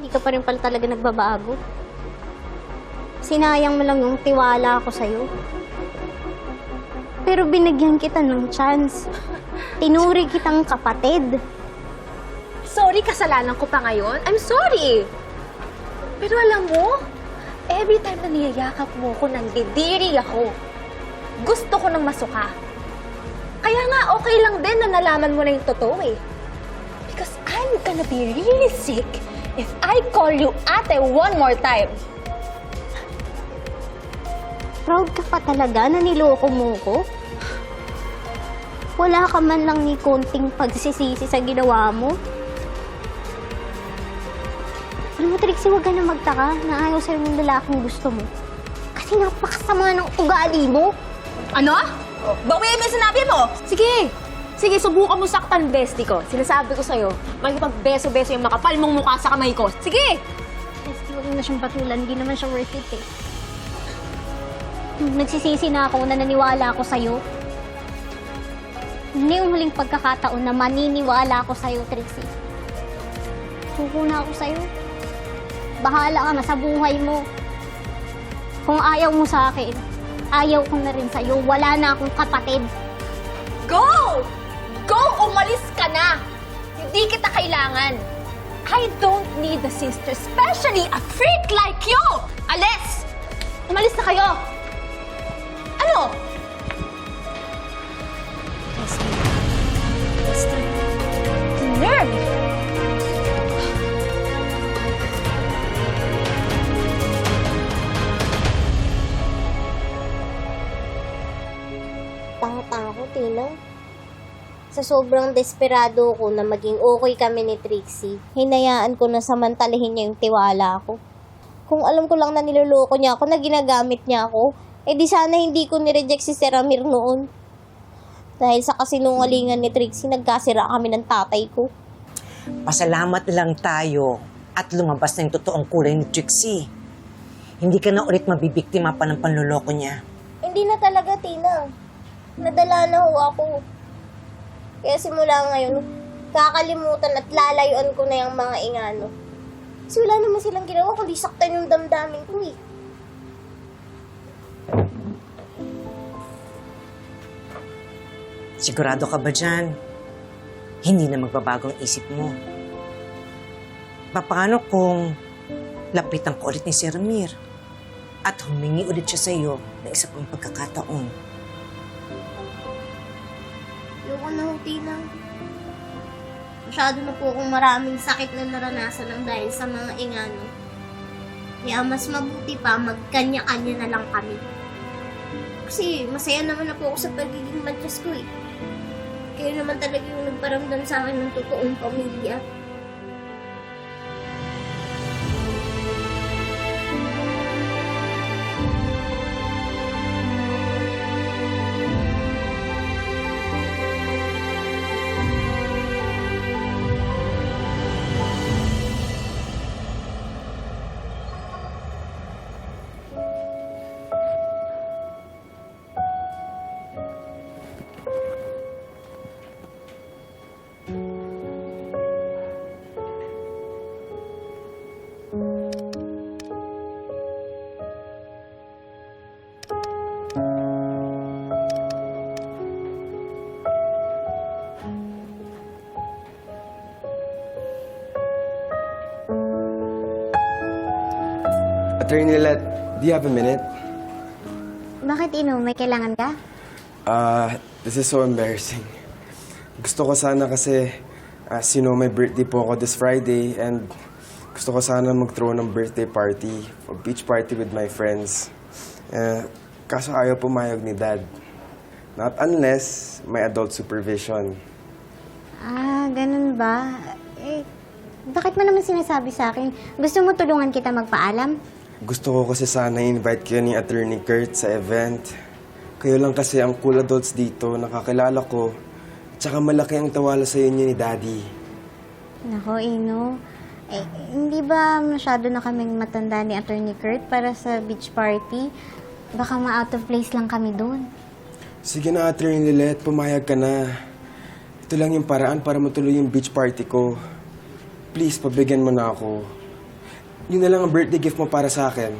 Hindi ka pa rin pala talaga nagbabago. Sinayang mo lang yung tiwala ko sa'yo. Pero binigyan kita ng chance. Tinuri kitang kapatid. Sorry, kasalanan ko pa ngayon. I'm sorry. Pero alam mo, every time na niyayakap mo ko, nandidiri ako. Gusto ko ng masuka. Kaya nga, okay lang din na nalaman mo na yung totoo eh. Because I'm gonna be really sick if I call you ate one more time. Proud ka pa talaga na niloko mo ko? Wala ka man lang ni konting pagsisisi sa ginawa mo? Alam mo, Trixie, huwag ka na magtaka na ayaw sa'yo ng lalaking gusto mo. Kasi napakasama ng ugali mo. Ano? Bawiin mo yung sinabi mo! Sige! Sige, subukan mo saktan bestie ko. Sinasabi ko sa'yo, makipagbeso-beso yung makapal mong mukha sa kamay ko. Sige! Kasi huwag mo na siyang patulan, hindi naman siya worth it eh. Nagsisisi na ako na naniwala ako sa'yo. Hindi yung huling pagkakataon na maniniwala ako sa'yo, Trixie. Suko na ako sa'yo. Bahala ka na sa buhay mo. Kung ayaw mo sa akin, ayaw ko na rin sa'yo. Wala na akong kapatid. Go! Go! Umalis ka na! Hindi kita kailangan. I don't need a sister, especially a freak like you! Alis! Umalis na kayo! Ano? Nerve! Tanga-tanga ko, Tina. Sa sobrang desperado ko na maging okay kami ni Trixie, hinayaan ko na samantalahin niya yung tiwala ko. Kung alam ko lang na niloloko niya ako, na ginagamit niya ako, eh di sana hindi ko nireject si Sir Amir noon. Dahil sa kasinungalingan ni Trixie, nagkasira kami ng tatay ko. Pasalamat lang tayo at lumabas na yung totoong kulay ni Trixie. Hindi ka na ulit mabibiktima pa ng panluloko niya. Hindi na talaga, Tina. Nadala na ho ako. Kaya simula ngayon, kakalimutan at lalayuan ko na yung mga ingano. Kasi wala naman silang ginawa kundi saktan yung damdamin ko eh. Sigurado ka ba dyan? Hindi na magbabago ang isip mo. Paano kung lapitan ko ulit ni Sir Ramir at humingi ulit siya sa iyo ng isa pang pagkakataon? Ayoko na ho, Tina. Masyado na po akong maraming sakit na naranasan ng dahil sa mga ingano. Kaya mas mabuti pa magkanya-kanya na lang kami. Kasi masaya naman na po ako sa pagiging matches ko eh. Kayo naman talaga yung nagparamdam sa akin ng totoong pamilya. Attorney Let, do you have a minute? Bakit Ino? May kailangan ka? Uh, this is so embarrassing. Gusto ko sana kasi, as you know, may birthday po ako this Friday and gusto ko sana mag-throw ng birthday party, a beach party with my friends. Uh, kaso ayaw pumayag ni Dad. Not unless may adult supervision. Ah, ganun ba? Eh, bakit mo naman sinasabi sa akin? Gusto mo tulungan kita magpaalam? Gusto ko kasi sana invite kayo ni Attorney Kurt sa event. Kayo lang kasi ang cool adults dito, nakakilala ko. Tsaka malaki ang tawala sa inyo ni Daddy. Nako, Ino. Eh, hindi ba masyado na kaming matanda ni Attorney Kurt para sa beach party? Baka ma-out of place lang kami doon. Sige na, Attorney Lilet, pumayag ka na. Ito lang yung paraan para matuloy yung beach party ko. Please, pabigyan mo na ako. Yun na lang ang birthday gift mo para sa akin.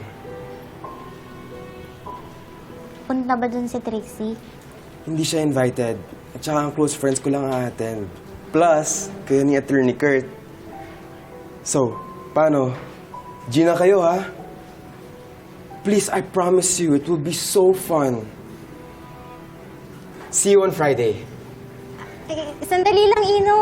Punta ba dun si Trixie? Hindi siya invited. At saka ang close friends ko lang a-attend. Plus, kayo ni Attorney Kurt. So, paano? Gina kayo, ha? Please, I promise you, it will be so fun. See you on Friday. Eh, sandali lang, Ino.